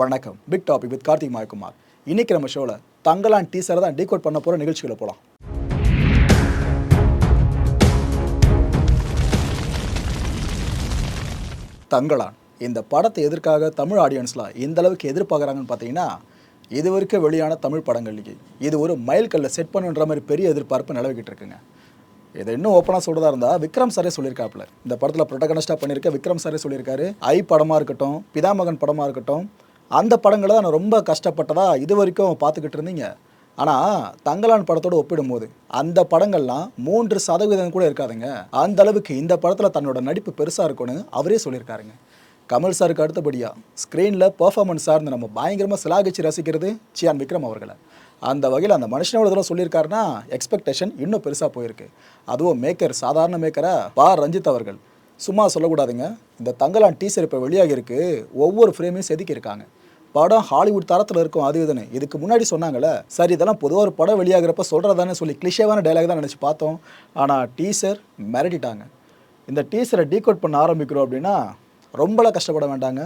வணக்கம். Big topic with Karthik Mayakumar. இன்னைக்கு நம்ம ஷோவில் தங்கலான் டீசரை தான் டீகோட் பண்ண போகிற நிகழ்ச்சிகளை போகலாம் தங்கலான் இந்த படத்தை எதற்காக தமிழ் ஆடியன்ஸ்லாம் எந்த அளவுக்கு எதிர்பார்க்குறாங்கன்னு பார்த்தீங்கன்னா இது வரைக்கும் வெளியான தமிழ் படங்கள்லேயே இது ஒரு மைல்கல்ல செட் பண்ணுன்ற மாதிரி பெரிய எதிர்பார்ப்பு நிலவிக்கிட்டு இருக்குங்க. இதை இன்னும் ஓப்பனாக சொல்கிறதா இருந்தால் விக்ரம் சாரே சொல்லியிருக்காப்புல. இந்த படத்தில் ப்ரொட்டகனிஸ்டாக பண்ணியிருக்க விக்ரம் சாரே சொல்லியிருக்காரு. ஐ படமாக இருக்கட்டும் பிதாமகன் படமாக இருக்கட்டும் அந்த படங்களை தான் நான் ரொம்ப கஷ்டப்பட்டதா இது வரைக்கும் பார்த்துக்கிட்டு இருந்தீங்க. ஆனால் தங்கலான் படத்தோடு ஒப்பிடும்போது அந்த படங்கள்லாம் மூன்று சதவீதம் கூட இருக்காதுங்க. அந்த அளவுக்கு இந்த படத்தில் தன்னோட நடிப்பு பெருசாக இருக்கும்னு அவரே சொல்லியிருக்காருங்க. கமல் சாருக்கு அடுத்தபடியாக ஸ்க்ரீனில் பெர்ஃபார்மன்ஸ் சார்ந்து நம்ம பயங்கரமாக சிலாகிச்சு ரசிக்கிறது சியான் விக்ரம் அவர்களை. அந்த வகையில் அந்த மனுஷனோட இதெல்லாம் சொல்லியிருக்காருன்னா எக்ஸ்பெக்டேஷன் இன்னும் பெருசாக போயிருக்கு. அதுவும் மேக்கர் சாதாரண மேக்கராக பா. ரஞ்சித் அவர்கள். சும்மா சொல்லக்கூடாதுங்க இந்த தங்கலான் டீசர் இப்போ வெளியாகி இருக்கு ஒவ்வொரு ஃப்ரேமையும் செதுக்கியிருக்காங்க. படம் ஹாலிவுட் தரத்தில் இருக்கும் அது இதுன்னு. இதுக்கு முன்னாடி சொன்னாங்கல்ல சரி இதெல்லாம் பொதுவாக ஒரு படம் வெளியாகிறப்ப சொல்கிறதானே சொல்லி கிளிஷேவான டைலாக் தான் நினச்சி பார்த்தோம். ஆனால் டீசர் மிரட்டிட்டாங்க. இந்த டீசரை டீகோட் பண்ண ஆரம்பிக்கிறோம் அப்படின்னா ரொம்பலாம் கஷ்டப்பட வேண்டாங்க.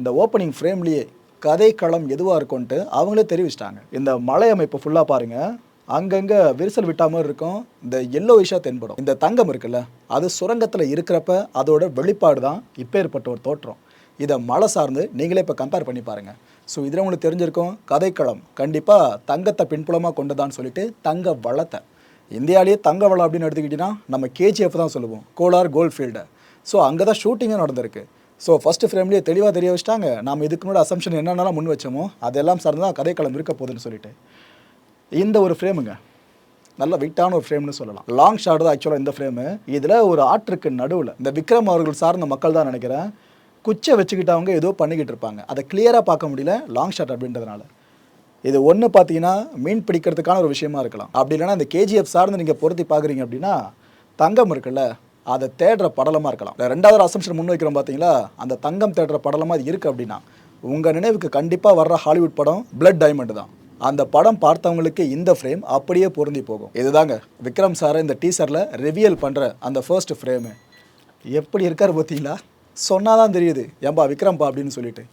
இந்த ஓப்பனிங் ஃப்ரேம்லேயே கதை களம் எதுவாக இருக்கும்ன்ட்டு அவங்களே தெரிவிச்சிட்டாங்க. இந்த மலை அமைப்பு ஃபுல்லாக பாருங்கள் அங்கங்கே விரிசல் விட்டா மாதிரி இருக்கும். இந்த எல்லோ விஷா தென்படும். இந்த தங்கம் இருக்குல்ல அது சுரங்கத்தில் இருக்கிறப்ப அதோட வெளிப்பாடு தான் இப்பேற்பட்ட ஒரு தோற்றம். இதை மலை சார்ந்து நீங்களே இப்போ கம்பேர் பண்ணி பாருங்கள் ஸோ இதில் உங்களுக்கு தெரிஞ்சிருக்கும் கதைக்களம். கண்டிப்பாக தங்கத்தை பின்புலமாக கொண்டதான்னு சொல்லிட்டு தங்க வளத்தை. இந்தியாவிலேயே தங்க வளம் அப்படின்னு எடுத்துக்கிட்டிங்கன்னா நம்ம கேஜிஎஃப் தான் சொல்லுவோம். கோலார் கோல்ஃபீல்டு ஸோ அங்கே தான் ஷூட்டிங்கும் நடந்திருக்கு. ஸோ ஃபஸ்ட்டு ஃப்ரேம்லேயே தெளிவாக தெரிய வச்சிட்டாங்க. நம்ம இதுக்கு முன்னாடி அசம்ஷன் என்னென்னலாம் முன் வச்சோமோ அதெல்லாம் சார்ந்து தான் கதைக்களம் இருக்க போகுதுன்னு சொல்லிட்டு. இந்த ஒரு ஃப்ரேமுங்க நல்ல வெயிட்டான ஒரு ஃப்ரேம்னு சொல்லலாம். லாங் ஷாட் தான் ஆக்சுவலாக இந்த ஃப்ரேமு இதில் ஒரு ஆற்றுக்கு நடுவில் இந்த விக்ரம் அவர்கள் சார்ந்த மக்கள் தான் நினைக்கிறேன். குச்சை வச்சுக்கிட்டவங்க ஏதோ பண்ணிக்கிட்டு இருப்பாங்க. அதை கிளியராக பார்க்க முடியல லாங் ஷாட் அப்படின்றதுனால. இது ஒன்று பார்த்தீங்கன்னா மீன் பிடிக்கிறதுக்கான ஒரு விஷயமா இருக்கலாம். அப்படி இல்லைன்னா இந்த கேஜிஎஃப் சார்ந்து நீங்கள் பொருத்தி பார்க்குறீங்க அப்படின்னா தங்கம் இருக்குல்ல அதை தேடுற படலமாக இருக்கலாம். ரெண்டாவது அசம்ஷன் முன் வைக்கிறோம் பார்த்தீங்களா அந்த தங்கம் தேடுற படலமாக அது இருக்குது அப்படின்னா உங்கள் நினைவுக்கு கண்டிப்பாக வர்ற ஹாலிவுட் படம் பிளட் டைமண்ட் தான். அந்த படம் பார்த்தவங்களுக்கு இந்த ஃப்ரேம் அப்படியே பொருந்தி போகும். இதுதாங்க விக்ரம் சாரை இந்த டீசரில் ரிவியல் பண்ணுற அந்த ஃபர்ஸ்ட் ஃப்ரேமு எப்படி இருக்கார் பார்த்தீங்களா? சொன்னால் தான் தெரியுது ஏன்பா விக்ரம்பா அப்படின்னு சொல்லிட்டு.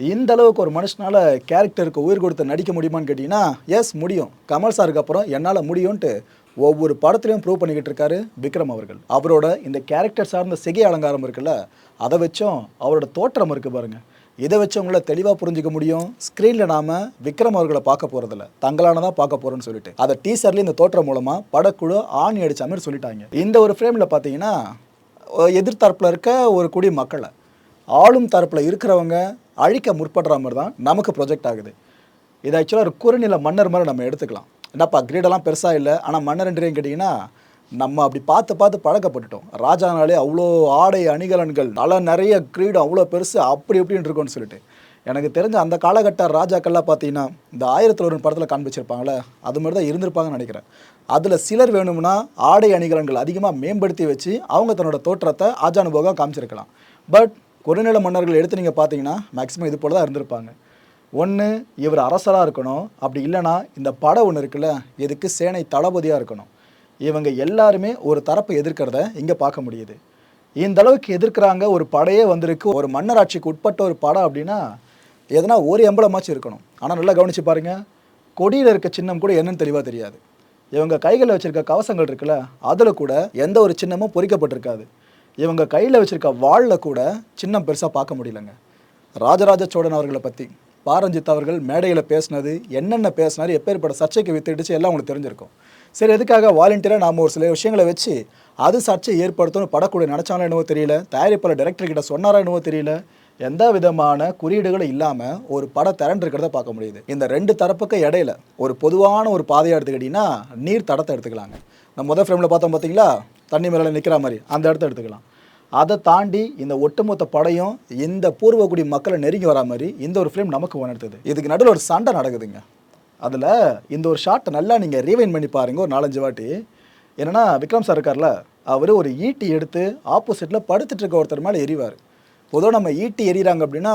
இந்த அளவுக்கு ஒரு மனுஷனால் கேரக்டருக்கு உயிர் கொடுத்து நடிக்க முடியுமான்னு கேட்டிங்கன்னா எஸ் முடியும். கமல் சாருக்கு அப்புறம் என்னால் முடியும்ன்ட்டு ஒவ்வொரு படத்துலையும் ப்ரூவ் பண்ணிக்கிட்டு இருக்காரு விக்ரம் அவர்கள். அவரோட இந்த கேரக்டர் சார்ந்த சிகை அலங்காரம் இருக்குல்ல அதை வச்சும் அவரோட தோற்றம் இருக்குது பாருங்கள் இதை வச்சு உங்களை தெளிவாக புரிஞ்சிக்க முடியும். ஸ்க்ரீனில் நாம் விக்ரம் அவர்களை பார்க்க போகிறதில்ல தங்களான தான் பார்க்க போகிறோன்னு சொல்லிட்டு. அதை டீசர்லேயும் இந்த தோற்றம் மூலமாக படக்குழு ஆணி அடிச்ச மாதிரி சொல்லிட்டாங்க. இந்த ஒரு ஃப்ரேமில் பார்த்தீங்கன்னா எதிர்த்தரப்பில் இருக்க ஒரு குடி மக்களை ஆளும் தரப்பில் இருக்கிறவங்க அழிக்க முற்படுற மாதிரி தான் நமக்கு ப்ரொஜெக்ட் ஆகுது. இது ஆக்சுவலாக ஒரு குறுநில மன்னர் மாதிரி நம்ம எடுத்துக்கலாம். என்னப்பா கிரீடெல்லாம் பெருசாக இல்லை? ஆனால் மன்னர்ன்றேன்னு கேட்டிங்கன்னா நம்ம அப்படி பார்த்து பார்த்து பழக்கப்பட்டுட்டோம். ராஜானாலே அவ்வளோ ஆடை அணிகலன்கள் நல்ல நிறைய கிரீடம் அவ்வளோ பெருசு அப்படி இப்படின்னு இருக்கும்னு சொல்லிட்டு. எனக்கு தெரிஞ்ச அந்த காலகட்ட ராஜாக்கள்லாம் பார்த்தீங்கன்னா இந்த ஆயிரத்தி ஒரு படத்தில் காண்பிச்சிருப்பாங்களே அது மாதிரி தான் இருந்திருப்பாங்கன்னு நினைக்கிறேன். அதில் சிலர் வேணும்னா ஆடை அணிகலன்கள் அதிகமாக மேம்படுத்தி வச்சு அவங்க தன்னோட தோற்றத்தை ஆஜானுபோகம் காமிச்சிருக்கலாம். பட் குறுநில மன்னர்கள் எடுத்து நீங்கள் பார்த்தீங்கன்னா மேக்ஸிமம் இது போல் தான் இருந்திருப்பாங்க. ஒன்று இவர் அரசராக இருக்கணும். அப்படி இல்லைன்னா இந்த படம் ஒன்று இருக்குல்ல இதுக்கு சேனை தளபதியாக இருக்கணும். இவங்க எல்லாருமே ஒரு தரப்பை எதிர்க்கிறத இங்கே பார்க்க முடியுது. இந்த அளவுக்கு எதிர்க்கிறாங்க ஒரு படையே வந்திருக்கு. ஒரு மன்னராட்சிக்கு உட்பட்ட ஒரு படம் அப்படின்னா எதனா ஒரு எம்பளமாச்சும் இருக்கணும். ஆனால் நல்லா கவனிச்சு பாருங்கள் கொடியில் இருக்க சின்னம் கூட என்னன்னு தெளிவாக தெரியாது. இவங்க கைகளில் வச்சுருக்க கவசங்கள் இருக்குல்ல அதில் கூட எந்த ஒரு சின்னமும் பொறிக்கப்பட்டிருக்காது. இவங்க கையில் வச்சுருக்க வாளில் கூட சின்னம் பெருசாக பார்க்க முடியலங்க. ராஜராஜ சோழன் அவர்களை பற்றி பாரஞ்சித் அவர்கள் மேடையில் பேசினது என்னென்ன பேசினாரு எப்பேற்பட்ட சர்ச்சைக்கு வித்துடுச்சு எல்லாம் உங்களுக்கு தெரிஞ்சிருக்கும். சரி எதுக்காக வாலண்டியராக நாம் ஒரு சில விஷயங்களை வச்சு அது சர்ச்சை ஏற்படுத்தணும் படக்கூடிய நினச்சாலும் என்னவோ தெரியல தயாரிப்பாளர் டைரக்டர் கிட்ட சொன்னாரா என்னவோ தெரியல எந்த விதமான குறியீடுகளும் இல்லாமல் ஒரு படம் திரண்டிருக்கிறத பார்க்க முடியுது. இந்த ரெண்டு தரப்புக்கு இடையில ஒரு பொதுவான ஒரு பாதையாக எடுத்துக்கிட்டிங்கன்னா நீர் தடத்தை எடுத்துக்கலாங்க. நம்ம முதல் ஃப்ரேமில் பார்த்தோம் பார்த்தீங்களா தண்ணி மேலே நிற்கிற மாதிரி. அந்த இடத்த எடுத்துக்கலாம். அதை தாண்டி இந்த ஒட்டுமொத்த படையும் இந்த பூர்வக்குடி மக்களை நெருங்கி வரா மாதிரி இந்த ஒரு ஃப்ரேம் நமக்கு உணர்த்துது. இதுக்கு நடுவில் ஒரு சண்டை நடக்குதுங்க. அதில் இந்த ஒரு ஷாட்டை நல்லா நீங்கள் ரீவைன் பண்ணி பாருங்க ஒரு நாலஞ்சு வாட்டி. என்னன்னா விக்ரம் சார் இருக்கார்ல அவர் ஒரு ஈட்டி எடுத்து ஆப்போசிட்டில் படுத்துட்டு இருக்க ஒருத்தர் மேலே எறிவார். பொதுவாக நம்ம ஈட்டி எறிகிறாங்க அப்படின்னா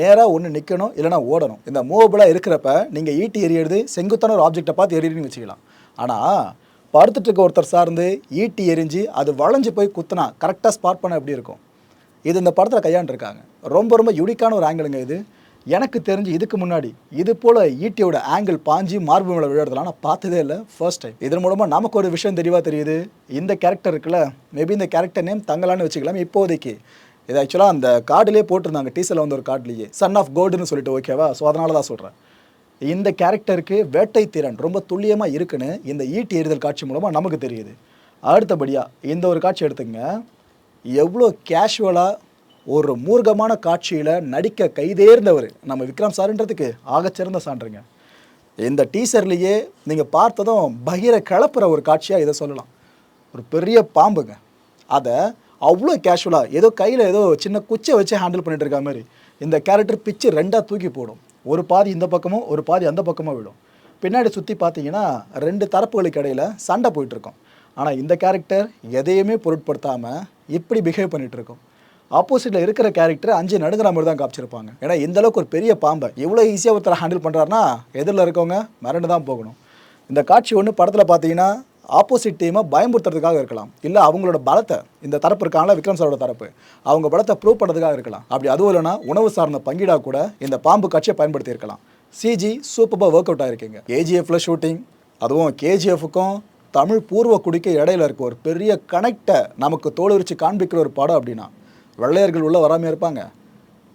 நேராக ஒன்று நிற்கணும் இல்லைனா ஓடணும். இந்த மூவபிளாக இருக்கிறப்ப நீங்கள் ஈட்டி எறியறது செங்குத்தான ஒரு ஆப்ஜெக்டை பார்த்து எறின்னு வச்சுக்கலாம். ஆனால் படுத்துட்டு இருக்க ஒருத்தர் சார்ந்து ஈட்டி எரிஞ்சு அது வளைஞ்சு போய் குத்துனா கரெக்டாக ஸ்பாட் பண்ண எப்படி இருக்கும்? இது இந்த படத்தில் கையாண்டுருக்காங்க. ரொம்ப ரொம்ப யூனிக்கான ஒரு ஆங்கிளுங்க இது. எனக்கு தெரிஞ்சு இதுக்கு முன்னாடி இது போல் ஈட்டியோட ஆங்கிள் பாஞ்சு மார்பு மேலே விழுறதுலாம் நான் பார்த்ததே இல்லை ஃபர்ஸ்ட் டைம் இதன் மூலமாக நமக்கு ஒரு விஷயம் தெளிவாக தெரியுது. இந்த கேரக்டர் இருக்குல்ல மேபி இந்த கேரக்டர் நேம் தங்கலான்னு வச்சுக்கலாம் இப்போதைக்கு. இது ஆக்சுவலாக அந்த கார்டுலேயே போட்டிருந்தாங்க டீசலில் வந்து ஒரு கார்டுலேயே. சன் ஆஃப் கோல்டுன்னு சொல்லிட்டு ஓகேவா ஸோ அதனால தான் சொல்கிறேன் இந்த கேரக்டருக்கு வேட்டை திறன் ரொம்ப துல்லியமாக இருக்குன்னு இந்த ஈட்டி எறிதல் காட்சி மூலமாக நமக்கு தெரியுது. அடுத்தபடியாக இந்த ஒரு காட்சி எடுத்துங்க எவ்வளோ கேஷுவலாக ஒரு மூர்க்கமான காட்சியில் நடிக்க கைதேர்ந்தவர். நம்ம விக்ரம் சாருன்றதுக்கு ஆகச்சிறந்த சான்றுங்க. இந்த டீசர்லேயே நீங்கள் பார்த்ததும் பகிர கிளப்புற ஒரு காட்சியாக இதை சொல்லலாம். ஒரு பெரிய பாம்புங்க. அதை அவ்வளோ கேஷுவலாக ஏதோ கையில் ஏதோ சின்ன குச்சை வச்சு ஹேண்டில் பண்ணிட்டு இருக்க மாதிரி. இந்த கேரக்டர் பிச்சு ரெண்டாக தூக்கி போடும். ஒரு பாதி இந்த பக்கமும் ஒரு பாதி அந்த பக்கமும் விடும் பின்னாடி சுற்றி பார்த்தீங்கன்னா ரெண்டு தரப்புகளுக்கு இடையில் சண்டை போயிட்டுருக்கோம் ஆனால் இந்த கேரக்டர் எதையுமே பொருட்படுத்தாமல் இப்படி பிஹேவ் பண்ணிகிட்ருக்கோம் ஆப்போசிட்டில் இருக்கிற கேரக்டர் அஞ்சு நடுங்கிற மாதிரி தான் காமிச்சிருப்பாங்க. ஏன்னா இந்தளவுக்கு ஒரு பெரிய பாம்பை இவ்வளோ ஈஸியாக ஒருத்தர் ஹேண்டில் பண்ணுறாருனா எதிரில் இருக்கவங்க மிரண்டு தான் போகணும். இந்த காட்சி ஒன்று படத்தில் பார்த்தீங்கன்னா ஆப்போசிட் டீமை பயமுறுத்துறதுக்காக இருக்கலாம். இல்லை அவங்களோட பலத்தை இந்த தரப்பு இருக்காங்களா விக்ரம் சாரோட தரப்பு அவங்க பலத்தை ப்ரூவ் பண்ணுறதுக்காக இருக்கலாம். அப்படி அதுவும் இல்லைன்னா உணவு சார்ந்த பங்கீடா கூட இந்த பாம்பு காட்சியை பயன்படுத்தி இருக்கலாம். சிஜி சூப்பராக ஒர்க் அவுட் ஆகிருக்கீங்க ஏஜிஎஃப்ல ஷூட்டிங் அதுவும் கேஜிஎஃப்க்கும் தமிழ் பூர்வ குடிக்கு இடையில இருக்க ஒரு பெரிய கனெக்டை நமக்கு தோலுரிச்சு காண்பிக்கிற ஒரு படம் அப்படின்னா வெள்ளையர்கள் உள்ளே வராமல் இருப்பாங்க.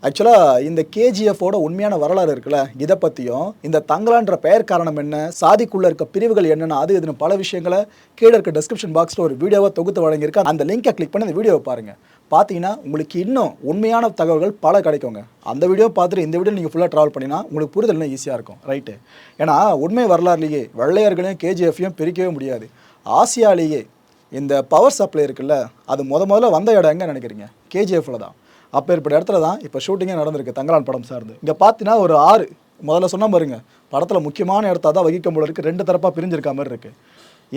ஆக்சுவலாக இந்த கேஜிஎஃபோட உண்மையான வரலாறு இருக்குல்ல இதை பற்றியும் இந்த தங்கலான்ற பெயர் காரணம் என்ன சாதிக்குள்ளே இருக்க பிரிவுகள் என்னென்ன அது இதுன்னு பல விஷயங்களை கீழே இருக்க டிஸ்கிரிப்ஷன் பாக்ஸில் ஒரு வீடியோவை தொகுத்து வழங்கியிருக்கேன் அந்த லிங்கை கிளிக் பண்ணி அந்த வீடியோவை பாருங்கள் பார்த்தீங்கன்னா உங்களுக்கு இன்னும் உண்மையான தகவல்கள் பல கிடைக்குங்க. அந்த வீடியோ பார்த்துட்டு இந்த வீடியோ நீங்கள் ஃபுல்லாக ட்ராவல் பண்ணினா உங்களுக்கு புரிதல் இன்னும் ஈஸியாக இருக்கும். ரைட்டு ஏன்னா உண்மை வரலாறுலேயே வெள்ளையர்களையும் கேஜிஎஃப்பையும் பிரிக்கவே முடியாது. ஆசியாலேயே இந்த பவர் சப்ளை இருக்குல்ல அது முத முதல்ல வந்த இடம் எங்கே நினைக்கிறீங்க? கேஜிஎஃப்ல தான். அப்போ ஏற்பட்ட இடத்துல தான் இப்போ ஷூட்டிங்கே நடந்திருக்கு தங்கலான் படம் சார்ந்து. இங்கே பார்த்தீங்கன்னா ஒரு ஆறு முதல்ல சொன்ன பாருங்க படத்தில் முக்கியமான இடத்த தான் வகிக்கும் போல இருக்குது ரெண்டு தரப்பாக பிரிஞ்சிருக்க மாதிரி இருக்கு.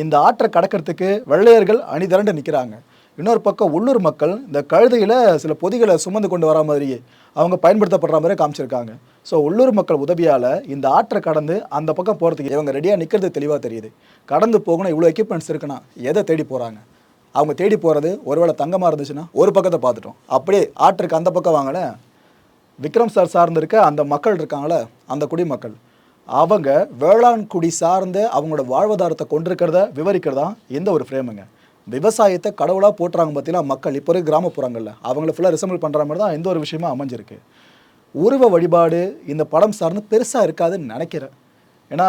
இந்த ஆற்றை கடக்கிறதுக்கு வெள்ளையர்கள் அணிதிரண்டு நிற்கிறாங்க இன்னொரு பக்கம் உள்ளூர் மக்கள் இந்த கழுதையில் சில பொதிகளை சுமந்து கொண்டு வரா மாதிரியே அவங்க பயன்படுத்தப்படுற மாதிரி காமிச்சிருக்காங்க. ஸோ உள்ளூர் மக்கள் உதவியால் இந்த ஆற்றை கடந்து அந்த பக்கம் போகிறதுக்கு இவங்க ரெடியாக நிற்கிறது தெளிவாக தெரியுது. கடந்து போகணும் இவ்வளோ எக்யூப்மெண்ட்ஸ் இருக்குன்னா எதை தேடி போகிறாங்க அவங்க தேடி போகிறது ஒருவேளை தங்கமாக இருந்துச்சுன்னா ஒரு பக்கத்தை பார்த்துட்டோம். அப்படியே ஆற்றுக்கு அந்த பக்கம் வாங்கல. விக்ரம் சார் சார்ந்திருக்க அந்த மக்கள் இருக்காங்களே அந்த குடிமக்கள். அவங்க வேளாண் குடி சார்ந்து அவங்களோட வாழ்வாதாரத்தை கொண்டிருக்கிறத விவரிக்கிறதா இந்த ஒரு ஃப்ரேமுங்க விவசாயத்தை கடவுளாக போட்டுறாங்க பார்த்தீங்கன்னா மக்கள். இப்போ கிராமப்புறங்களில் அவங்கள ஃபுல்லாக ரிசம்பிள் பண்ணுற மாதிரி தான் எந்த ஒரு விஷயமும் அமைஞ்சிருக்கு. உருவ வழிபாடு இந்த படம் சார்ந்து பெருசாக இருக்காதுன்னு நினைக்கிறேன். ஏன்னா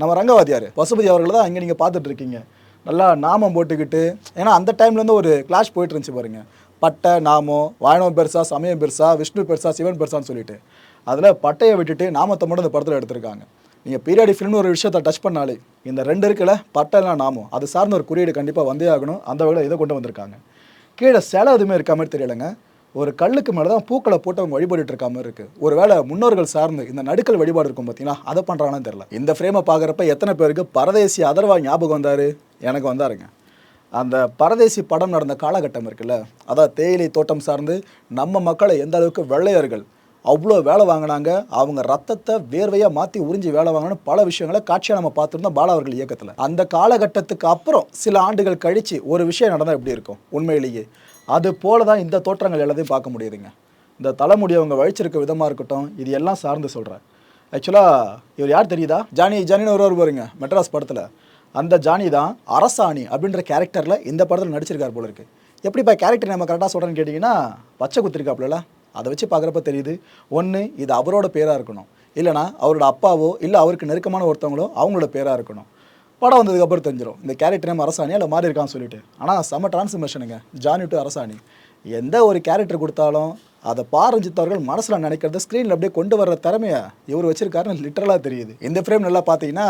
நம்ம ரங்கவாதியார் பசுபதி அவர்களை தான் இங்கே நீங்கள் பார்த்துட்டு இருக்கீங்க. நல்லா நாமம் போட்டுக்கிட்டு ஏன்னா அந்த டைம்லேருந்து ஒரு கிளாஷ் போயிட்டு இருந்துச்சு பாருங்கள் பட்டை நாமம் வாயனம் பெருசா சமயம் பெருசா விஷ்ணு பெருசா சிவன் பெருசான்னு சொல்லிட்டு. அதில் பட்டையை விட்டுட்டு நாமத்தை மட்டும் இந்த படத்தில் எடுத்திருக்காங்க. நீங்கள் பீரியாடி ஃபிலிம்னு ஒரு விஷயத்தை டச் பண்ணாலே இந்த ரெண்டு இருக்குல்ல பட்டைலாம் நாமம் அது சார்ந்த ஒரு குறியீடு கண்டிப்பாக வந்தே ஆகணும். அந்த வகையில் இதை கொண்டு வந்திருக்காங்க. கீழே சிலை எதுவுமே இருக்க மாதிரி தெரியலைங்க. ஒரு கல்லுக்கு மேலே தான் பூக்களை போட்டு அவங்க வழிபட்டு இருக்க மாதிரி இருக்கு. ஒருவேளை முன்னோர்கள் சார்ந்து இந்த நடுக்கல் வழிபாடு இருக்கும் பார்த்தீங்கன்னா அதை பண்ணுறாங்கன்னு தெரியல. இந்த ஃப்ரேமை பார்க்குறப்ப எத்தனை பேருக்கு பரதேசி அதர்வா ஞாபகம் வந்தார்? எனக்கு வந்தாருங்க. அந்த பரதேசி படம் நடந்த காலகட்டம் இருக்குல்ல அதான் தேயிலை தோட்டம் சார்ந்து நம்ம மக்களை எந்த அளவுக்கு வெள்ளையர்கள் அவ்வளோ வேலை வாங்கினாங்க அவங்க ரத்தத்தை வேர்வையாக மாற்றி உறிஞ்சி வேலை வாங்கினு பல விஷயங்களை காட்சியாக நம்ம பார்த்துருந்தோம் பாலா அவர்கள் இயக்கத்தில். அந்த காலகட்டத்துக்கு அப்புறம் சில ஆண்டுகள் கழித்து ஒரு விஷயம் நடந்தால் எப்படி இருக்கும்? உண்மையிலேயே. அது போல தான் இந்த தோற்றங்கள் எல்லாத்தையும் பார்க்க முடியுதுங்க. இந்த தலைமுடி அவங்க வழிச்சிருக்க விதமாக இருக்கட்டும் இது எல்லாம் சார்ந்து சொல்கிறேன் ஆக்சுவலாக இவர் யார் தெரியுதா? ஜானி ஜானின்னு ஒருவர் வருவாருங்க மெட்ராஸ் படத்தில். அந்த ஜானி தான் அரசாணி அப்படின்ற கேரக்டரில் இந்த படத்தில் நடிச்சிருக்கார் போல இருக்கு. எப்படிப்பா கேரக்டர் நம்ம கரெக்டாக சொல்கிறேன்னு கேட்டிங்கன்னா பச்சை குத்திருக்காப்புல அதை வச்சு பார்க்குறப்ப தெரியுது ஒன்று இது அவரோட பேராக இருக்கணும். இல்லைனா அவரோட அப்பாவோ இல்லை அவருக்கு நெருக்கமான ஒருத்தவங்களோ அவங்களோட பேராக இருக்கணும். படம் வந்ததுக்கப்புறம் தெரிஞ்சிடும் இந்த கேரக்டர் நேம் அரசாணி அதில் மாறி இருக்கான்னு சொல்லிட்டு. ஆனால் செம டிரான்ஸ்ஃபர்மேஷனுங்க ஜானி டு அரசாணி. எந்த ஒரு கேரக்டர் கொடுத்தாலும் அதை பாரஞ்சித் அவர்கள் மனசில் நினைக்கிறத ஸ்க்ரீனில் அப்படியே கொண்டு வர்ற திறமையை இவர் வச்சிருக்காருன்னு லிட்டரலாக தெரியுது. இந்த ஃப்ரேம் நல்லா பார்த்தீங்கன்னா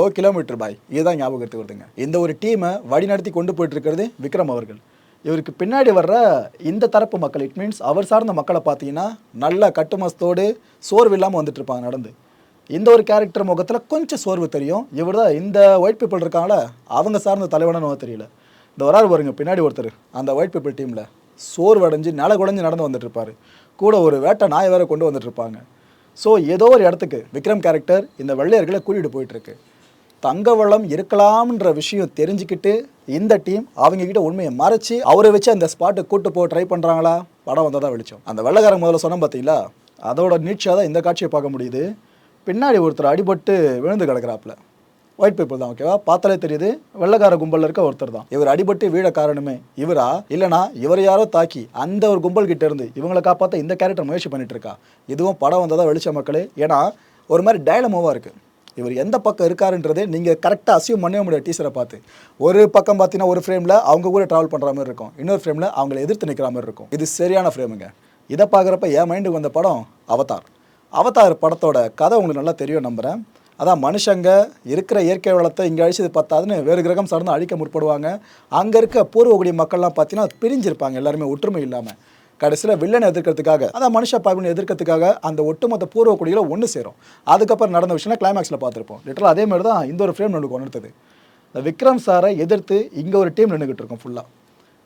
தோ கிலோமீட்டர் பாய் இதுதான் ஞாபகத்துக்கு வருதுங்க இந்த ஒரு டீமை வழிநடத்தி கொண்டு போயிட்டு இருக்கிறது விக்ரம் அவர்கள். இவருக்கு பின்னாடி வர்ற இந்த தரப்பு மக்கள் இட் மீன்ஸ் அவர் சார்ந்த மக்களை பார்த்தீங்கன்னா நல்ல கட்டுமஸ்தோடு சோர்வு இல்லாமல் வந்துட்டு இருப்பாங்க நடந்து. இந்த ஒரு கேரக்டர் முகத்தில் கொஞ்சம் சோர்வு தெரியும். இவர் தான் இந்த ஒயிட் பீப்புள் இருக்காங்கள அவங்க சார்ந்த தலைவனு தெரியல. இந்த வராரு பாருங்க பின்னாடி ஒருத்தர் அந்த ஒயிட் பீப்புள் டீமில் சோர்வடைஞ்சு நில குழஞ்சு நடந்து வந்துட்டுருப்பார். கூட ஒரு வேட்டை நாய் வேற கொண்டு வந்துட்டுருப்பாங்க. ஸோ ஏதோ ஒரு இடத்துக்கு விக்ரம் கேரக்டர் இந்த வெள்ளையர்களை கூட்டிகிட்டு போயிட்டுருக்கு. தங்க வளம் இருக்கலாம்ன்ற விஷயம் தெரிஞ்சுக்கிட்டு இந்த டீம் அவங்கக்கிட்ட உண்மையை மறைச்சி அவரை வச்சு அந்த ஸ்பாட்டுக்கு கூட்டு போக ட்ரை பண்ணுறாங்களா படம் வந்தால் தான் வெளிச்சம். அந்த வெள்ளைக்காரங்க முதல்ல சொன்னோம் பார்த்தீங்களா அதோட நீட்சியாக தான் இந்த காட்சியை பார்க்க முடியுது. பின்னாடி ஒருத்தர் அடிபட்டு விழுந்து கிடக்கிறாப்புல. ஒயிட் பீப்புள் தான் ஓகேவா பார்த்தாலே தெரியுது வெள்ளைக்கார கும்பலில் இருக்க ஒருத்தர் தான். இவர் அடிபட்டு வீழ காரணமே இவரா? இல்லைனா இவர் யாரோ தாக்கி அந்த ஒரு கும்பல் கிட்ட இருந்து இவங்களை காப்பாற்ற இந்த கேரக்டர் முயற்சி பண்ணிட்டு இருக்கா? இதுவும் படம் வந்ததா வெளிச்ச மக்களே ஏன்னா ஒரு மாதிரி டயலமோவாக இருக்குது இவர் எந்த பக்கம் இருக்காருன்றதே நீங்கள் கரெக்டாக அசியூம் பண்ணவே முடியாது டீச்சரை பார்த்து. ஒரு பக்கம் பார்த்தீங்கன்னா ஒரு ஃப்ரேமில் அவங்க கூட ட்ராவல் பண்ணுற மாதிரி இருக்கும். இன்னொரு ஃப்ரேமில் அவங்கள எதிர்த்து நிற்கிற மாதிரி இருக்கும். இது சரியான ஃப்ரேமுங்க இதை பார்க்குறப்ப என் மைண்டுக்கு வந்த படம் அவதார் அவதார் படத்தோட கதை உங்களுக்கு நல்லா தெரியும் நம்புகிறேன் அதான் மனுஷங்க இருக்கிற இயற்கை வளத்தை இங்கே அழிச்சது பத்தாதுன்னு வேறு கிரகம் சார்ந்து அழிக்க முற்படுவாங்க. அங்கே இருக்க பூர்வகுடி மக்கள்லாம் பார்த்தீங்கன்னா பிரிஞ்சிருப்பாங்க எல்லாருமே ஒற்றுமை இல்லாமல் கடைசியில் வில்லனை எதிர்க்கிறதுக்காக அதான் மனுஷ பாகுனை எதிர்க்கிறதுக்காக அந்த ஒட்டுமொத்த பூர்வக்குடியில் ஒன்று சேரும். அதுக்கப்புறம் நடந்த விஷயம் கிளைமேக்ஸில் பார்த்துருப்போம் லிட்டரல் அதே மாதிரி தான் இந்த ஒரு ஃப்ரேம் நம்மளுக்கு உணர்த்தது. இந்த விக்ரம் சாரை எதிர்த்து இங்கே ஒரு டீம் நின்றுக்கிட்டு இருக்கோம் ஃபுல்லாக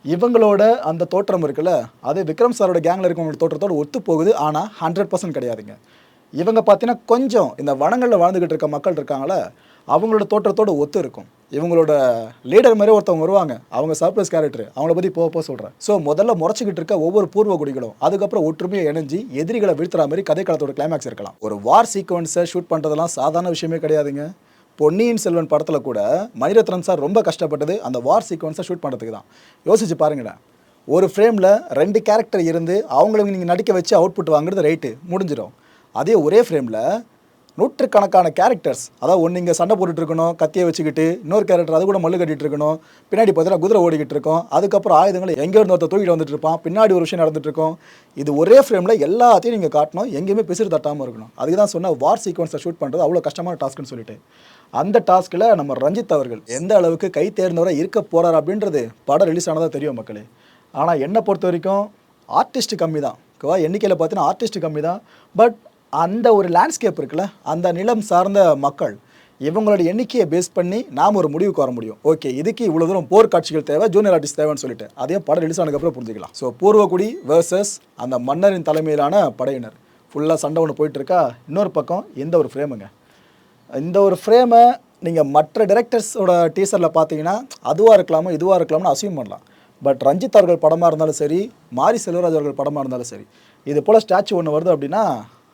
இவங்களோட அந்த தோற்றம் இருக்குல்ல அது விக்ரம் சாரோட கேங்கில் இருக்கவங்களோட தோற்றத்தோட ஒத்து போகுது ஆனால் ஹண்ட்ரட் பர்சன்ட் கிடையாதுங்க. இவங்க பார்த்தீங்கன்னா கொஞ்சம் இந்த வனங்களில் வாழ்ந்துக்கிட்டு இருக்க மக்கள் இருக்காங்களே அவங்களோட தோற்றத்தோட ஒத்து இருக்கும். இவங்களோட லீடர் மாதிரி ஒருத்தவங்க வருவாங்க. அவங்க சர்ப்ரைஸ் கேரக்டர் அவங்கள பற்றி போக போக சொல்கிறேன் ஸோ முதல்ல முறைச்சிக்கிட்டு இருக்க ஒவ்வொரு பூர்வ குடிகளும் அதுக்கப்புறம் ஒற்றுமையை இணைஞ்சி எதிரிகளை வீழ்த்துற மாதிரி கதைக்களத்தோட கிளைமேக்ஸ் இருக்கலாம். ஒரு வார் சீக்வன்ஸை ஷூட் பண்ணுறதெல்லாம் சாதாரண விஷயமே கிடையாதுங்க. பொன்னியின் செல்வன் படத்தில் கூட மணிரத்னம் சார் ரொம்ப கஷ்டப்பட்டது அந்த வார் சீக்வன்ஸை ஷூட் பண்ணுறதுக்கு தான். யோசிச்சு பாருங்களேன். ஒரு ஃப்ரேமில் ரெண்டு கேரக்டர் இருந்து அவங்கள நீங்கள் நடிக்க வச்சு அவுட்புட் வாங்குறது ரைட்டு முடிஞ்சிடும். அதே ஒரே ஃப்ரேமில் நூற்றுக்கணக்கான கேரக்டர்ஸ் அதாவது ஒன்று இங்கே சண்டை போட்டுட்டு இருக்கணும் கத்தியை வச்சுக்கிட்டு இன்னொரு கேரக்டர் அது கூட மல்லு கட்டிட்டு இருக்கணும் பின்னாடி பார்த்தீங்கன்னா குதிரை ஓடிக்கிட்டு இருக்கோம் அதுக்கப்புறம் ஆயுதங்களை எங்கே இருந்து ஒருத்தர் தூக்கிட்டு வந்துட்டு இருப்பான் பின்னாடி ஒரு விஷயம் நடந்துட்டு இருக்கும் இது ஒரே ஃப்ரேமில் எல்லாத்தையும் நீங்கள் காட்டணும் எங்கேயுமே பிசிறு தட்டாமல் இருக்கணும். அதுக்கு தான் சொன்ன வார் சீக்வன்ஸை ஷூட் பண்ணுறது அவ்வளோ கஷ்டமான டாஸ்க்னு சொல்லிட்டு. அந்த டாஸ்கில் நம்ம ரஞ்சித் அவர்கள் எந்த அளவுக்கு கை தேர்ந்தவராக இருக்க போகிறார் அப்படின்றது படம் ரிலீஸ் ஆனதாக தெரியும் மக்களே. ஆனால் என்னை பொறுத்த வரைக்கும் ஆர்டிஸ்ட் கம்மி தான் ஓகேவா எண்ணிக்கையில் பார்த்தீங்கன்னா ஆர்டிஸ்ட் கம்மி தான் பட் அந்த ஒரு லேண்ட்ஸ்கேப் இருக்குல்ல அந்த நிலம் சார்ந்த மக்கள் இவங்களோட எண்ணிக்கையை பேஸ் பண்ணி நாம் ஒரு முடிவுக்கு வர முடியும். ஓகே இதுக்கு இவ்வளோ தூரம் போர் காட்சிகள் தேவை ஜூனியர் ஆர்டிஸ்ட் தேவைன்னு சொல்லிட்டு. அதையும் படம் ரிலீஸ் ஆனதுக்கப்புறம் புரிஞ்சுக்கலாம். ஸோ பூர்வகுடி வேர்சஸ் அந்த மன்னரின் தலைமையிலான படையினர். ஃபுல்லாக சண்டை ஒன்று போயிட்டு இருக்கா இன்னொரு பக்கம் இந்த ஒரு ஃப்ரேமுங்க இந்த ஒரு ஃப்ரேமை நீங்கள் மற்ற டிரெக்டர்ஸோட டீசரில் பார்த்தீங்கன்னா அதுவாக இருக்கலாமோ இதுவாக இருக்கலாம்னு அசியூம் பண்ணலாம். பட் ரஞ்சித் அவர்கள் படமாக இருந்தாலும் சரி மாரி செல்வராஜ் அவர்கள் படமாக இருந்தாலும் சரி இது போல் ஸ்டாச்சு ஒன்று வருது அப்படின்னா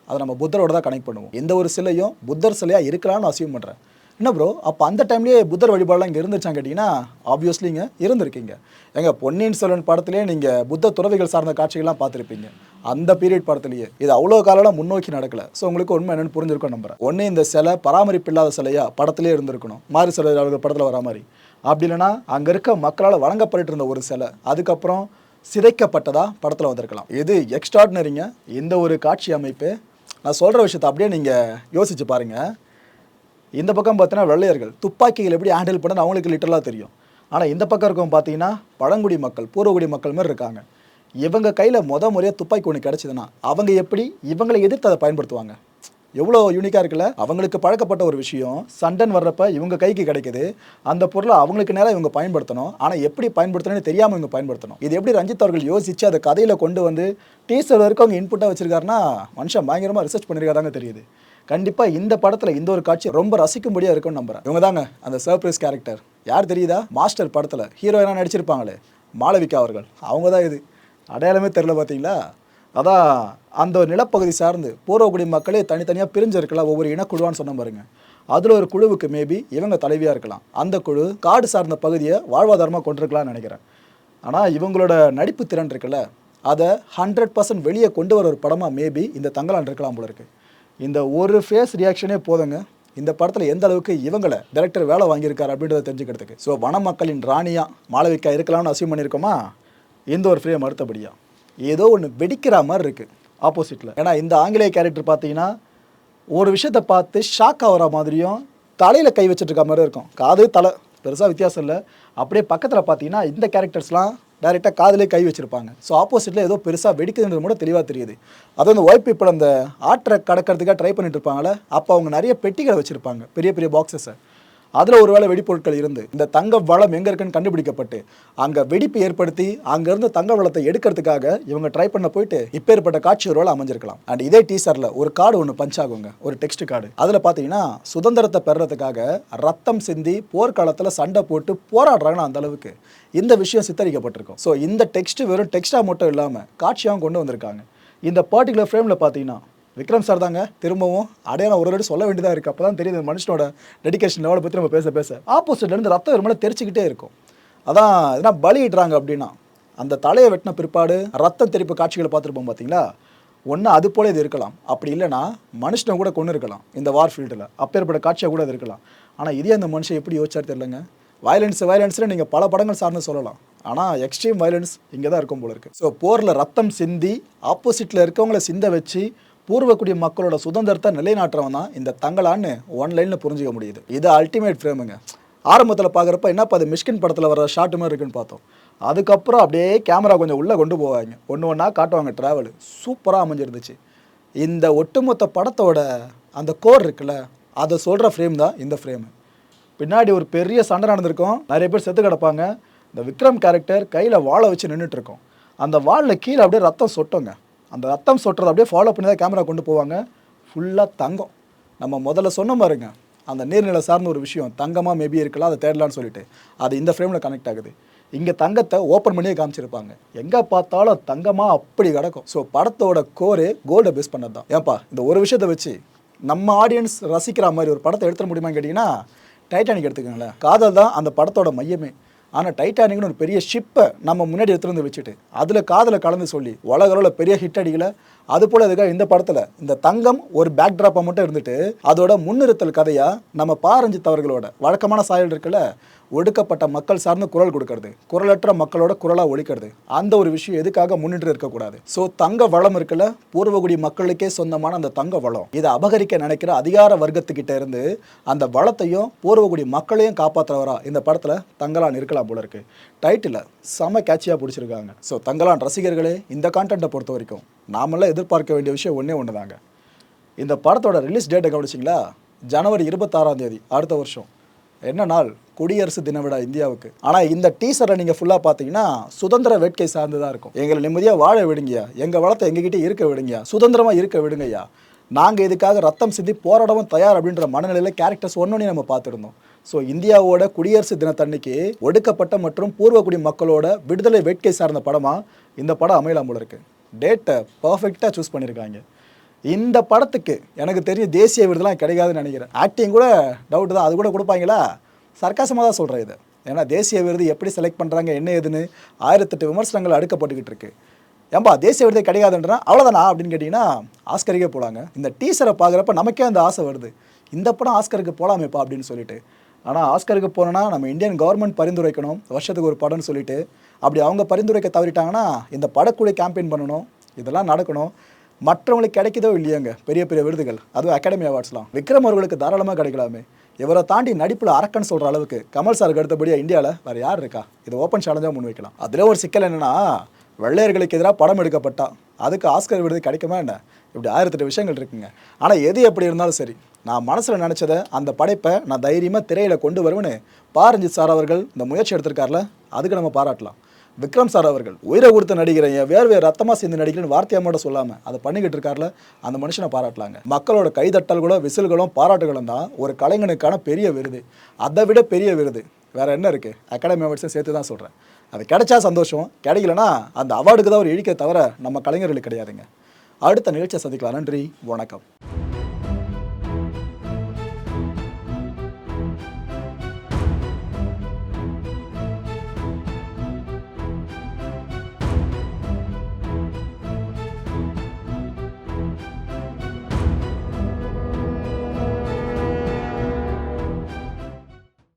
அதை நம்ம புத்தரோட தான் கனெக்ட் பண்ணுவோம். எந்த ஒரு சிலையும் புத்தர் சிலையாக இருக்கலாம்னு அசியூம் பண்ணுறேன் என்ன ப்ரோ அப்போ அந்த டைம்லேயே புத்தர் வழிபாடெலாம் இங்கே இருந்துச்சான்னு கேட்டிங்கன்னா ஆப்வியஸ்லிங்க இருந்திருக்கீங்க. எங்கள் பொன்னியின் செல்வன் படத்துலேயே நீங்கள் புத்த துறவிகள் சார்ந்த காட்சிகள்லாம் பார்த்துருப்பீங்க. அந்த பீரியட் படத்துலேயே. இது அவ்வளோ காலம்லாம் முன்னோக்கி நடக்கல. ஸோ உங்களுக்கு உண்மை என்னன்னு புரிஞ்சிருக்கும் நம்புறேன். ஒன்று இந்த சிலை பராமரிப்பு இல்லாத சிலையா படத்துலேயே இருந்திருக்கணும். மாரி சிலர் அவர்கள் படத்தில் வர மாதிரி. அப்படி இல்லைன்னா அங்கே இருக்க மக்களால் வழங்கப்பட்டு இருந்த ஒரு சிலை அதுக்கப்புறம் சிதைக்கப்பட்டதாக படத்தில் வந்திருக்கலாம். இது எக்ஸ்ட்ராடினரிங்க இந்த ஒரு காட்சி அமைப்பு நான் சொல்கிற விஷயத்தை அப்படியே நீங்கள் யோசிச்சு பாருங்கள் இந்த பக்கம் பார்த்தீங்கன்னா வெள்ளையர்கள் துப்பாக்கிகள் எப்படி ஹேண்டில் பண்ணது அவங்களுக்கு லிட்டரலாக தெரியும். ஆனால் இந்த பக்கம் இருக்கவங்க பார்த்தீங்கன்னா பழங்குடி மக்கள் பூர்வகுடி மக்கள் மாதிரி இருக்காங்க. இவங்க கையில் முத முறையாக துப்பாக்கி ஒன்று கிடச்சிதுன்னா அவங்க எப்படி? இவங்களை எதிர்த்து அதை பயன்படுத்துவாங்க. எவ்வளோ யூனிக்காக இருக்குல்ல? அவங்களுக்கு பழக்கப்பட்ட ஒரு விஷயம். சண்டன் வர்றப்ப இவங்க கைக்கு கிடைக்குது. அந்த பொருளை அவங்களுக்கு நேரம் இவங்க பயன்படுத்தணும். ஆனால் எப்படி பயன்படுத்தணும்னு தெரியாமல் இவங்க பயன்படுத்தணும். இது எப்படி ரஞ்சித் அவர்கள் யோசிச்சு அதை கதையில் கொண்டு வந்து டீசர் வரைக்கும் அவங்க இன்புட்டாக வச்சிருக்காருன்னா மனுஷன் பயங்கரமாக ரிசர்ச் பண்ணியிருக்காதாங்க தெரியுது. கண்டிப்பாக இந்த படத்தில் இந்த ஒரு காட்சி ரொம்ப ரசிக்கும்படியாக இருக்கும்னு நம்புறேன். இவங்க தாங்க அந்த சர்ப்ரைஸ் கேரக்டர் யார் தெரியுதா? மாஸ்டர் படத்தில் ஹீரோயினாக நடிச்சிருப்பாங்களே மாளவிகா அவர்கள். அவங்க தான் இது. அடையாளமே தெரில பார்த்தீங்களா அதான் அந்த ஒரு நிலப்பகுதி சார்ந்து பூர்வகுடி மக்களே தனித்தனியாக பிரிஞ்சு இருக்கலாம் ஒவ்வொரு இனக்குழுவான்னு சொன்ன பாருங்க. அதில் ஒரு குழுவுக்கு மேபி இவங்க தலைவியாக இருக்கலாம். அந்த குழு காடு சார்ந்த பகுதியை வாழ்வாதாரமாக கொண்டிருக்கலாம்னு நினைக்கிறேன். ஆனால் இவங்களோட நடிப்பு திறன் இருக்குல்ல அதை ஹண்ட்ரட் பர்சன்ட் வெளியே கொண்டு வர ஒரு படமாக மேபி இந்த தங்கலான் இருக்கலாம் போல இருக்கு. இந்த ஒரு ஃபேஸ் ரியாக்ஷனே போதுங்க. இந்த படத்தில் எந்த அளவுக்கு இவங்களை டைரக்டர் வேலை வாங்கியிருக்காரு அப்படின்றத தெரிஞ்சுக்கிறதுக்கு. ஸோ வன மக்களின் ராணியாக மாளவிக்கா இருக்கலாம்னு அசியம் பண்ணியிருக்கோமா? இந்த ஒரு ஃப்ரேம் அடுத்தபடியா. ஏதோ ஒன்று வெடிக்கிற மாதிரி இருக்குது ஆப்போசிட்டில் ஏன்னா இந்த ஆங்கிலேய கேரக்டர் பார்த்தீங்கன்னா ஒரு விஷயத்தை பார்த்து ஷாக் ஆகிற மாதிரியும் தலையில் கை வச்சுட்டு இருக்க மாதிரி இருக்கும். காது தலை பெருசாக வித்தியாசம் இல்லை. அப்படியே பக்கத்தில் பார்த்தீங்கன்னா இந்த கேரக்டர்ஸ்லாம் டைரெக்டாக காதிலே கை வச்சுருப்பாங்க. ஸோ ஆப்போசிட்டில் ஏதோ பெருசாக வெடிக்குதுன்றது கூட தெளிவாக தெரியுது. அது அந்த ஒய்ப் இப்போ அந்த ஆற்றை கடக்கிறதுக்காக ட்ரை பண்ணிட்டு இருப்பாங்களே அப்போ அவங்க நிறைய பெட்டிகளை வச்சுருப்பாங்க பெரிய பெரிய பாக்ஸஸை அதில் ஒருவேளை வெடிப்பொருட்கள் இருந்து இந்த தங்க வளம் எங்கே இருக்குன்னு கண்டுபிடிக்கப்பட்டு அங்கே வெடிப்பு ஏற்படுத்தி அங்கேருந்து தங்க வளத்தை எடுக்கிறதுக்காக இவங்க ட்ரை பண்ண போயிட்டு இப்போ ஏற்பட்ட காட்சி ஒருவேளை அமைஞ்சிருக்கலாம். அண்ட் இதே டீசரில் ஒரு கார்டு ஒன்று பஞ்ச் ஆகுங்க. ஒரு டெக்ஸ்ட் கார்டு அதில் பார்த்தீங்கன்னா சுதந்திரத்தை பெறுறதுக்காக ரத்தம் சிந்தி போர்க்காலத்தில் சண்டை போட்டு போராடுறாங்கன்னு அந்த அளவுக்கு. இந்த விஷயம் சித்தரிக்கப்பட்டிருக்கும். ஸோ இந்த டெக்ஸ்ட் வெறும் டெக்ஸ்ட்டாக மட்டும் இல்லாமல் காட்சியாகவும் கொண்டு வந்திருக்காங்க. இந்த பர்டிகுலர் ஃப்ரேமில் பார்த்தீங்கன்னா விக்ரம் சார் தாங்க. திரும்பவும் அடையாளம் ஒரு வாட்டி சொல்ல வேண்டியதாக இருக்குது அப்போ தான் தெரியுது மனுஷனோட டெடிகேஷன் லெவலை பற்றி நம்ம பேச பேச ஆப்போசிட்லேருந்து ரத்தம் ஒரு மேலே இருக்கும். அதான் எதனா பலியிடுறாங்க அப்படின்னா அந்த தலையை வெட்டின பிற்பாடு ரத்தம் தெரிப்பு காட்சிகளை பார்த்துருப்போம் பார்த்தீங்களா ஒன்று அது போல இது இருக்கலாம். அப்படி இல்லைன்னா மனுஷனை கூட கொண்டு இருக்கலாம் இந்த வார் ஃபீல்டில் அப்பேற்பட்ட காட்சியாக கூட இருக்கலாம். ஆனால் இதே அந்த மனுஷன் எப்படி யோசிச்சார் தெரியலங்க? வயலன்ஸ் வயலன்ஸில் நீங்கள் பல படங்கள் சார்ந்து சொல்லலாம். ஆனால் எக்ஸ்ட்ரீம் வயலன்ஸ் இங்கே தான் இருக்கும் போல இருக்கு. ஸோ போரில் ரத்தம் சிந்தி ஆப்போசிட்டில் இருக்கவங்கள சிந்த வச்சு பூர்வக்குடி மக்களோட சுதந்திரத்தை நிலைநாட்டுறவன் தான் இந்த தங்களான்னு ஒன் லைனில் புரிஞ்சுக்க முடியுது. இது அல்டிமேட் ஃப்ரேமுங்க ஆரம்பத்தில் பார்க்குறப்ப என்னப்பா அது மிஷ்கின் படத்தில் வர ஷார்ட் மாதிரி இருக்குன்னு பார்த்தோம். அதுக்கப்புறம் அப்படியே கேமரா கொஞ்சம் உள்ளே கொண்டு போவாங்க. ஒன்று ஒன்றா காட்டுவாங்க ட்ராவல் சூப்பராக அமைஞ்சிருந்துச்சு. இந்த ஒட்டுமொத்த படத்தோட அந்த கோர் இருக்குல்ல அதை சொல்கிற ஃப்ரேம் தான் இந்த ஃப்ரேமு பின்னாடி ஒரு பெரிய சண்டை நடந்திருக்கும். நிறைய பேர் செத்து கிடப்பாங்க. இந்த விக்ரம் கேரக்டர் கையில் வாழை வச்சு நின்றுட்டுருக்கோம் அந்த வாளில் கீழே அப்படியே ரத்தம் சொட்டோங்க. அந்த ரத்தம் சொட்டுறதை அப்படியே ஃபாலோ பண்ணி தான் கேமரா கொண்டு போவாங்க. ஃபுல்லாக தங்கம். நம்ம முதல்ல சொன்ன பாருங்க அந்த நீர்நிலை சார்ந்த ஒரு விஷயம் தங்கமாக மேபி இருக்கலாம் அதை தேடலான்னு சொல்லிட்டு. அது இந்த ஃப்ரேமில் கனெக்ட் ஆகுது. இங்கே தங்கத்தை ஓப்பன் பண்ணியே காமிச்சிருப்பாங்க. எங்கே பார்த்தாலும் தங்கமாக அப்படி கிடக்கும். ஸோ படத்தோட கோரு கோல்டை பேஸ் பண்ணது தான் ஏன்பா இந்த ஒரு விஷயத்தை வச்சு நம்ம ஆடியன்ஸ் ரசிக்கிற மாதிரி ஒரு படத்தை எடுத்துட முடியுமான்னு கேட்டிங்கன்னா டைட்டானிக் எடுத்துக்கோங்களேன். காதல் தான் அந்த படத்தோட மையமே. ஆனால் டைட்டானிக்னு ஒரு பெரிய ஷிப்பை நம்ம முன்னாடி எடுத்துட்டு வந்து வச்சுட்டு அதில் காதில் கலந்து சொல்லி உலக அளவில் பெரிய ஹிட் அடிக்கல. அது போல் அதுக்காக இந்த படத்தில் இந்த தங்கம் ஒரு பேக் ட்ராப்பாக மட்டும் இருந்துட்டு அதோட முன்னிறுத்தல் கதையாக நம்ம பாரஞ்சித் அவர்களோட வழக்கமான சாயல் இருக்குல்ல ஒடுக்கப்பட்ட மக்கள் சார்ந்து குரல் கொடுக்கறது. குரலற்ற மக்களோட குரலாக ஒழிக்கிறது. அந்த ஒரு விஷயம் எதுக்காக முன்னிட்டு இருக்கக்கூடாது? ஸோ தங்க வளம் இருக்குல்ல? பூர்வகுடி மக்களுக்கே சொந்தமான அந்த தங்க வளம். இதை அபகரிக்க நினைக்கிற அதிகார வர்க்கத்துக்கிட்ட இருந்து அந்த வளத்தையும் பூர்வகுடி மக்களையும் காப்பாற்றுறவரா இந்த படத்தில் தங்கலான் இருக்கலாம் போல இருக்கு. டைட்டில் செம கேட்சியாக பிடிச்சிருக்காங்க. ஸோ தங்கலான் ரசிகர்களே இந்த கான்டென்ட்டை பொறுத்த வரைக்கும் நாமெல்லாம் எதிர்பார்க்க வேண்டிய விஷயம் ஒன்றே ஒன்று தாங்க. இந்த படத்தோட ரிலீஸ் டேட்டை கவனிச்சிங்களா? ஜனவரி இருபத்தாறாம் தேதி அடுத்த வருஷம். என்ன நாள்? குடியரசு தின விழா இந்தியாவுக்கு. ஆனால் இந்த டீசரை நீங்கள் ஃபுல்லாக பார்த்தீங்கன்னா சுதந்திர வேட்கை சார்ந்து தான் இருக்கும். எங்களை நிம்மதியாக வாழ விடுங்கய்யா. எங்கள் வளத்தை எங்ககிட்ட இருக்க விடுங்கயா சுதந்திரமாக இருக்க விடுங்கய்யா. நாங்கள் இதுக்காக ரத்தம் சிந்தி போராடவும் தயார் அப்படின்ற மனநிலையில் கேரக்டர்ஸ் ஒன்றுனே நம்ம பார்த்துருந்தோம். ஸோ இந்தியாவோட குடியரசு தினத்தன்னைக்கு ஒடுக்கப்பட்ட மற்றும் பூர்வக்குடி மக்களோட விடுதலை வேட்கை சார்ந்த படமாக இந்த படம் அமையலாம் போல இருக்கு. டேட்டை பர்ஃபெக்டாக சூஸ் பண்ணியிருக்காங்க இந்த படத்துக்கு எனக்கு தெரியும் தேசிய விருதுலாம் கிடைக்காதுன்னு நினைக்கிறேன். ஆக்டிங் கூட டவுட் தான். அது கூட கொடுப்பாங்களா? சர்க்காசமாக தான் சொல்கிறேன் இது. ஏன்னா தேசிய விருது எப்படி செலக்ட் பண்ணுறாங்க என்ன ஏதுன்னு ஆயிரத்தெட்டு விமர்சனங்கள் அடுக்கப்பட்டுக்கிட்டு இருக்கு. ஏன்பா தேசிய விருதே கிடைக்காதுன்றா அவ்வளோதானா அப்படின்னு கேட்டிங்கன்னா ஆஸ்கருக்கே போகலாங்க இந்த டீசரை பார்க்குறப்ப நமக்கே அந்த ஆசை வருது. இந்த படம் ஆஸ்கருக்கு போகலாமேப்பா அப்படின்னு சொல்லிட்டு. ஆனால் ஆஸ்கருக்கு போனோன்னா நம்ம இந்தியன் கவர்மெண்ட் பரிந்துரைக்கணும் வருஷத்துக்கு ஒரு படம்னு சொல்லிட்டு. அப்படி அவங்க பரிந்துரைக்க தவறிட்டாங்கன்னா இந்த படக்குழு கேம்பெயின் பண்ணணும் இதெல்லாம் நடக்கணும். மற்றவங்களுக்கு கிடைக்குதோ இல்லையாங்க பெரிய பெரிய விருதுகள். அதுவும் அகாடமி அவார்ட்ஸ்லாம் விக்ரம் அவர்களுக்கு தாராளமாக கிடைக்கலாமே. இவரை தாண்டி நடிப்பில் அரக்கன் சொல்கிற அளவுக்கு கமல் சாருக்கு அடுத்தபடியாக இந்தியாவில் வேறு யார் இருக்கா? இது ஓப்பன் சேலஞ்சாக முன் வைக்கலாம் அதில் ஒரு சிக்கல் என்னென்னா வெள்ளையர்களுக்கு எதிராக படம் எடுக்கப்பட்டா அதுக்கு ஆஸ்கர் விருது கிடைக்குமா என்ன? இப்படி ஆயிரத்தெட்டு விஷயங்கள் இருக்குங்க. ஆனால் எது எப்படி இருந்தாலும் சரி நான் மனசில் நினச்சதை அந்த படைப்பை நான் தைரியமாக திரையில் கொண்டு வருவேன்னு பாரஞ்சித் சார் அவர்கள் இந்த முயற்சி எடுத்திருக்கார்ல அதுக்கு நம்ம பாராட்டலாம். விக்ரம் சார் அவர்கள் உயிரை கொடுத்த நடிகரை என் வேறு வேறு ரத்தமாக சேர்ந்து நடிக்கிறேன்னு வார்த்தையாக மட்டும் சொல்லாமல் அதை பண்ணிக்கிட்டு இருக்கார்ல அந்த மனுஷனை பாராட்டலாங்க. மக்களோட கைதட்டல்களும் விசில்களும் பாராட்டுகளும் தான் ஒரு கலைஞனுக்கான பெரிய விருது. அதை விட பெரிய விருது. வேறு என்ன இருக்குது அகாடமி அவார்ட்ஸும் சேர்த்து தான் சொல்கிறேன் அது கிடைச்சா சந்தோஷம் கிடைக்கலனா அந்த அவார்டுக்கு தான் ஒரு இழிக்க தவிர நம்ம கலைஞர்களுக்கு கிடையாதுங்க. அடுத்த நிகழ்ச்சியை சந்திக்கலாம். நன்றி வணக்கம்.